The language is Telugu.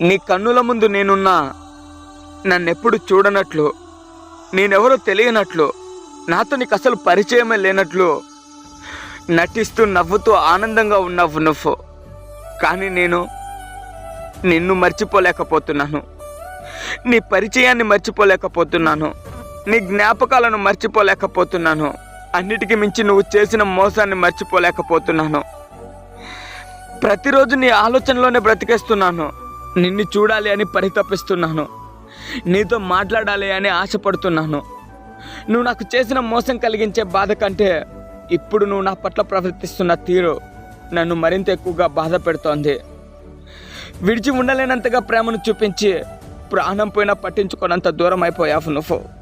నీ కన్నుల ముందు నేనున్నా నన్నెప్పుడు చూడనట్లు నేనెవరో తెలియనట్లు నాతో నీకు అసలు పరిచయమే లేనట్లు నటిస్తూ నవ్వుతూ ఆనందంగా ఉన్నావు నువ్వు. కానీ నేను నిన్ను మర్చిపోలేకపోతున్నాను. నీ పరిచయాన్ని మర్చిపోలేకపోతున్నాను. నీ జ్ఞాపకాలను మర్చిపోలేకపోతున్నాను. అన్నిటికీ మించి నువ్వు చేసిన మోసాన్ని మర్చిపోలేకపోతున్నాను. ప్రతిరోజు నీ ఆలోచనలోనే బ్రతికేస్తున్నాను. నిన్ను చూడాలి అని పరితపిస్తున్నాను. నీతో మాట్లాడాలి అని ఆశపడుతున్నాను. నువ్వు నాకు చేసిన మోసం కలిగించే బాధ కంటే ఇప్పుడు నువ్వు నా పట్ల ప్రవర్తిస్తున్న తీరు నన్ను మరింత ఎక్కువగా బాధ పెడుతోంది. విడిచి ఉండలేనంతగా ప్రేమను చూపించి ప్రాణం పోయినా పట్టించుకోనంత దూరం అయిపోయావు నువ్వు.